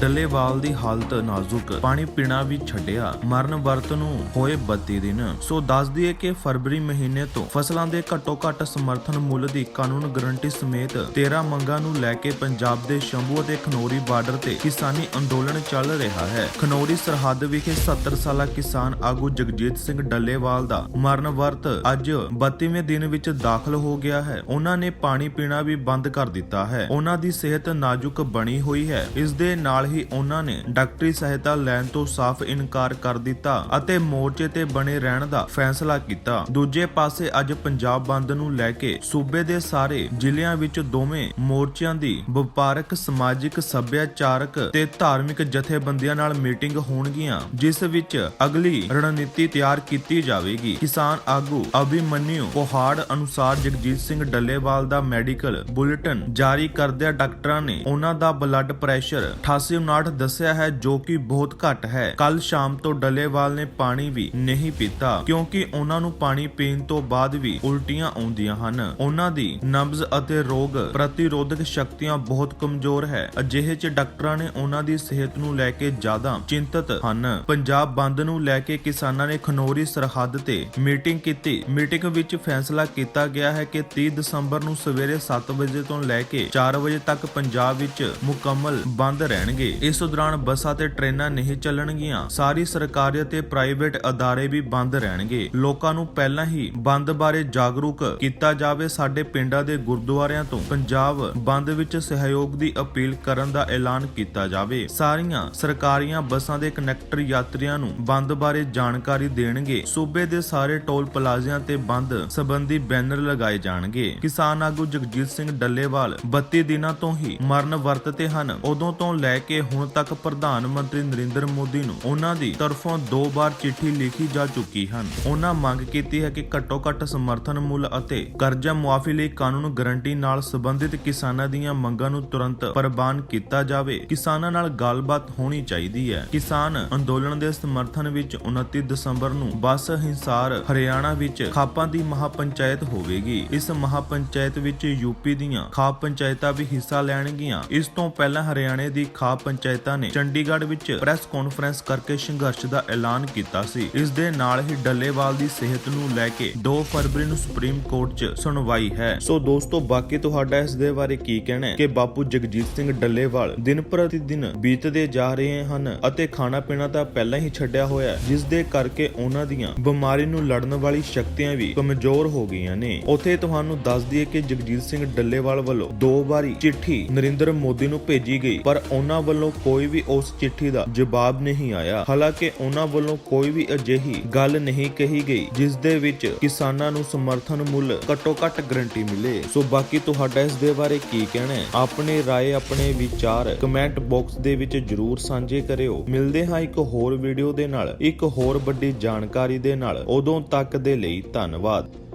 ਡੱਲੇਵਾਲ ਦੀ ਹਾਲਤ ਨਾਜ਼ੁਕ। ਪਾਣੀ ਪੀਣਾ ਵੀ ਛੱਡਿਆ। ਮਰਨ ਵਰਤ ਨੂੰ ਹੋਏ 32 ਦਿਨ। ਸੋ ਦੱਸ ਦਈਏ ਕਿ ਫਰਵਰੀ ਮਹੀਨੇ ਤੋਂ ਫਸਲਾਂ ਦੇ ਘੱਟੋ ਘੱਟ ਸਮਰਥਨ ਮੁੱਲ ਦੀ ਕਾਨੂੰਨ ਗਰੰਟੀ ਸਮੇਤ 13 ਮੰਗਾਂ ਨੂੰ ਲੈ ਕੇ ਪੰਜਾਬ ਦੇ ਸ਼ੰਭੂ ਅਤੇ ਖਨੌਰੀ ਬਾਰਡਰ ਤੇ ਕਿਸਾਨੀ ਅੰਦੋਲਨ ਚੱਲ ਰਿਹਾ ਹੈ। ਖਨੌਰੀ ਸਰਹੱਦ ਵਿਖੇ 70 ਸਾਲਾ ਕਿਸਾਨ ਆਗੂ ਜਗਜੀਤ ਸਿੰਘ ਡੱਲੇਵਾਲ ਦਾ ਮਰਨ ਵਰਤ ਅੱਜ 32ਵੇਂ ਦਿਨ ਵਿੱਚ ਦਾਖਲ ਹੋ ਗਿਆ ਹੈ। ਉਹਨਾਂ ਨੇ ਪਾਣੀ ਪੀਣਾ ਵੀ ਬੰਦ ਕਰ ਦਿੱਤਾ ਹੈ। ਉਹਨਾਂ ਦੀ ਸਿਹਤ ਨਾਜ਼ੁਕ ਬਣੀ ਹੋਈ ਹੈ। ਇਸ ਦੇ ਨਾਲ ਹੀ ਉਹਨਾਂ ਨੇ ਡਾਕਟਰੀ ਸਹਾਇਤਾ ਲੈਣ ਤੋਂ ਸਾਫ਼ ਇਨਕਾਰ ਕਰ ਦਿੱਤਾ ਅਤੇ ਮੋਰਚੇ ਤੇ ਬਣੇ ਰਹਿਣ ਦਾ ਫੈਸਲਾ ਕੀਤਾ। ਦੂਜੇ ਪਾਸੇ ਅੱਜ ਪੰਜਾਬ ਬੰਦ ਨੂੰ ਲੈ ਕੇ ਸੂਬੇ ਦੇ ਸਾਰੇ ਜ਼ਿਲ੍ਹਿਆਂ ਵਿੱਚ ਦੋਵੇਂ ਮੋਰਚਿਆਂ ਦੀ ਵਪਾਰਕ, ਸਮਾਜਿਕ, ਸੱਭਿਆਚਾਰਕ ਤੇ ਧਾਰਮਿਕ ਜਥੇਬੰਦੀਆਂ ਨਾਲ ਮੀਟਿੰਗ ਹੋਣਗੀਆਂ, ਜਿਸ ਵਿੱਚ ਅਗਲੀ ਰਣਨੀਤੀ ਤਿਆਰ ਕੀਤੀ ਜਾਵੇਗੀ। ਕਿਸਾਨ ਆਗੂ ਅਭਿਮਨਿਊ ਪਹਾੜ ਅਨੁਸਾਰ ਜਗਜੀਤ ਸਿੰਘ ਡੱਲੇਵਾਲ ਦਾ ਮੈਡੀਕਲ ਬੁਲੇਟਿਨ ਜਾਰੀ ਕਰਦਿਆਂ ਡਾਕਟਰਾਂ ਨੇ ਉਹਨਾਂ ਦਾ ਬਲੱਡ ਪ੍ਰੈਸ਼ਰ 88 ਦੱਸਿਆ ਹੈ ਜੋ ਕਿ ਬਹੁਤ ਘੱਟ ਹੈ। ਕੱਲ ਸ਼ਾਮ ਤੋਂ ਡੱਲੇਵਾਲ ਨੇ ਪਾਣੀ ਵੀ ਨਹੀਂ ਪੀਤਾ, ਕਿਉਂਕਿ ਉਹਨਾਂ ਨੂੰ ਪਾਣੀ ਪੀਣ ਤੋਂ ਬਾਅਦ ਵੀ ਉਲਟੀਆਂ ਆਉਂਦੀਆਂ ਹਨ। ਉਹਨਾਂ ਦੀ ਨਬਜ਼ ਅਤੇ ਰੋਗ ਪ੍ਰਤੀਰੋਧਕ ਸ਼ਕਤੀਆਂ ਬਹੁਤ ਕਮਜ਼ੋਰ ਹੈ। ਅਜਿਹੇ ਚ ਡਾਕਟਰਾਂ ਨੇ ਉਹਨਾਂ ਦੀ ਸਿਹਤ ਨੂੰ ਲੈ ਕੇ ਜ਼ਿਆਦਾ ਚਿੰਤਤ ਹਨ। ਪੰਜਾਬ ਬੰਦ ਨੂੰ ਲੈ ਕੇ ਕਿਸਾਨਾਂ ਨੇ ਖਨੋਰੀ ਸਰਹੱਦ ਤੇ ਮੀਟਿੰਗ ਕੀਤੀ। ਮੀਟਿੰਗ ਵਿੱਚ ਫੈਸਲਾ ਕੀਤਾ ਗਿਆ ਹੈ ਕਿ 30 ਦਸੰਬਰ ਨੂੰ ਸਵੇਰੇ 7 ਵਜੇ ਤੋਂ ਲੈ ਕੇ 4 ਵਜੇ ਤੱਕ ਪੰਜਾਬ ਵਿੱਚ ਮੁਕੰਮਲ ਬੰਦ ਰਹਿਣਗੇ। ਇਸ ਦੌਰਾਨ ਬੱਸਾਂ ਤੇ ਟ੍ਰੇਨਾਂ ਨਹੀਂ ਚੱਲਣਗੀਆਂ। ਸਾਰੀ ਸਰਕਾਰੀ ਅਤੇ ਪ੍ਰਾਈਵੇਟ ਅਦਾਰੇ ਵੀ ਬੰਦ ਰਹਿਣਗੇ। ਲੋਕਾਂ ਨੂੰ ਪਹਿਲਾਂ ਹੀ ਬੰਦ ਬਾਰੇ ਜਾਗਰੂਕ ਕੀਤਾ ਜਾਵੇ ਸਾਡੇ ਪਿੰਡਾਂ ਦੇ ਗੁਰਦੁਆਰਿਆਂ ਤੋਂ। ਪੰਜਾਬ ਬੰਦ ਵਿੱਚ ਸਹਿਯੋਗ ਦੀ ਅਪੀਲ ਕਰਨ ਦਾ ਐਲਾਨ ਕੀਤਾ ਜਾਵੇ। ਸਾਰੀਆਂ ਸਰਕਾਰੀਆਂ ਬੱਸਾਂ ਦੇ ਕਨੈਕਟਰ ਯਾਤਰੀਆਂ ਨੂੰ ਬੰਦ ਬਾਰੇ ਜਾਣਕਾਰੀ ਦੇਣਗੇ। ਸੂਬੇ ਦੇ ਸਾਰੇ ਟੋਲ ਪਲਾਜ਼ਿਆਂ ਤੇ ਬੰਦ ਸੰਬੰਧੀ ਬੈਨਰ ਲਗਾਏ ਜਾਣਗੇ। ਕਿਸਾਨ ਆਗੂ ਜਗਜੀਤ ਸਿੰਘ ਡੱਲੇਵਾਲ 32 ਦਿਨਾਂ ਤੋਂ ਹੀ ਮਰਨ ਵਰਤ ਤੇ ਹਨ। ਉਦੋਂ ਤੋਂ ਲੈ ਕੇ ਹੁਣ ਤੱਕ ਪ੍ਰਧਾਨ ਮੰਤਰੀ ਨਰਿੰਦਰ ਮੋਦੀ ਨੂੰ ਉਹਨਾਂ ਦੀ ਤਰਫੋਂ ਦੋ ਵਾਰ ਚਿੱਠੀ ਲਿਖੀ ਜਾ ਚੁੱਕੀ ਹਨ। ਉਹਨਾਂ ਮੰਗ ਕੀਤੀ ਹੈ ਕਿ ਘੱਟੋ ਘੱਟ ਸਮਰਥਨ ਮੁੱਲ ਅਤੇ ਕਰਜ਼ਾ ਮੁਆਫੀ ਲਈ ਕਾਨੂੰਨ ਗਰੰਟੀ ਨਾਲ ਸੰਬੰਧਿਤ ਕਿਸਾਨਾਂ ਦੀਆਂ ਮੰਗਾਂ ਨੂੰ ਤੁਰੰਤ ਪ੍ਰਵਾਨ ਕੀਤਾ ਜਾਵੇ। ਕਿਸਾਨਾਂ ਨਾਲ ਗੱਲਬਾਤ ਹੋਣੀ ਚਾਹੀਦੀ ਹੈ। ਕਿਸਾਨ ਅੰਦੋਲਨ ਦੇ ਸਮਰਥਨ ਵਿੱਚ 29 ਦਸੰਬਰ ਨੂੰ ਬੱਸ ਹਿੰਸਾਰ ਹਰਿਆਣਾ ਵਿੱਚ ਖਾਪਾਂ ਦੀ ਮਹਾਪੰਚਾਇਤ ਹੋਵੇਗੀ। ਇਸ ਮਹਾਪੰਚਾਇਤ ਵਿੱਚ ਯੂਪੀ ਦੀਆਂ ਖਾਪ ਪੰਚਾਇਤਾਂ ਵੀ ਹਿੱਸਾ ਲੈਣਗੀਆਂ। ਇਸ ਤੋਂ ਪਹਿਲਾਂ ਹਰਿਆਣੇ ਦੀ ਖਾਪ ਪੰਚਾਇਤਾਂ ਨੇ ਚੰਡੀਗੜ੍ਹ ਵਿੱਚ ਪ੍ਰੈਸ ਕਾਨਫਰੰਸ ਕਰਕੇ ਸੰਘਰਸ਼ ਦਾ ਐਲਾਨ ਕੀਤਾ ਸੀ। ਇਸ ਦੇ ਨਾਲ ਹੀ ਡੱਲੇਵਾਲ ਦੀ ਸਿਹਤ ਨੂੰ ਲੈ ਕੇ 2 ਫਰਵਰੀ ਨੂੰ ਸੁਪਰੀਮ ਕੋਰਟ 'ਚ ਸੁਣਵਾਈ ਹੈ। ਸੋ ਦੋਸਤੋ ਬਾਕੀ ਤੁਹਾਡਾ ਇਸ ਦੇ ਬਾਰੇ ਕੀ ਕਹਿਣਾ ਹੈ? ਕਿ ਬਾਪੂ ਜਗਜੀਤ ਸਿੰਘ ਡੱਲੇਵਾਲ ਦਿਨ ਪ੍ਰਤੀ ਦਿਨ ਬੀਤਦੇ ਜਾ ਰਹੇ ਹਨ ਅਤੇ ਖਾਣਾ ਪੀਣਾ ਤਾਂ ਪਹਿਲਾਂ ਹੀ ਛੱਡਿਆ ਹੋਇਆ ਹੈ, ਜਿਸ ਦੇ ਕਰਕੇ ਉਹਨਾਂ ਦੀਆਂ ਬਿਮਾਰੀ ਨੂੰ ਲੜਨ ਵਾਲੀ ਸ਼ਕਤੀਆਂ ਵੀ ਕਮਜ਼ੋਰ ਹੋ ਗਈਆਂ ਨੇ। ਉਥੇ ਤੁਹਾਨੂੰ ਦੱਸ ਦਈਏ ਕਿ ਜਗਜੀਤ ਸਿੰਘ ਡੱਲੇਵਾਲ ਵੱਲੋਂ ਦੋ ਵਾਰੀ ਚਿੱਠੀ ਨਰਿੰਦਰ ਮੋਦੀ ਨੂੰ ਭੇਜੀ ਗਈ ਪਰ ਉਹਨਾਂ ਵੱਲੋਂ ਕੋਈ ਵੀ ਉਸ ਚਿੱਠੀ ਦਾ ਜਵਾਬ ਨਹੀਂ ਆਇਆ। ਹਾਲਾਂਕਿ ਉਹਨਾਂ ਵੱਲੋਂ ਕੋਈ ਵੀ ਅਜਿਹੀ ਗੱਲ ਨਹੀਂ ਕਹੀ ਗਈ, ਜਿਸ ਦੇ ਵਿੱਚ ਕਿਸਾਨਾਂ ਨੂੰ ਸਮਰਥਨ ਮੁੱਲ ਘੱਟੋ ਘੱਟ ਗਰੰਟੀ ਮਿਲੇ। ਸੋ ਬਾਕੀ ਤੁਹਾਡਾ ਇਸ ਦੇ ਬਾਰੇ ਕੀ ਕਹਿਣਾ ਹੈ? ਆਪਣੇ ਰਾਏ, ਆਪਣੇ ਵਿਚਾਰ ਕਮੈਂਟ ਬਾਕਸ ਦੇ ਵਿੱਚ ਜਰੂਰ ਸਾਂਝੇ ਕਰਿਓ। ਮਿਲਦੇ ਹਾਂ ਇੱਕ ਹੋਰ ਵੀਡੀਓ ਦੇ ਨਾਲ। ਇੱਕ ਹੋਰ ਵੱਡੀ ਜਾਣਕਾਰੀ ਦੇ ਨਾਲ। ਉਦੋਂ ਤੱਕ ਦੇ ਲਈ ਧੰਨਵਾਦ।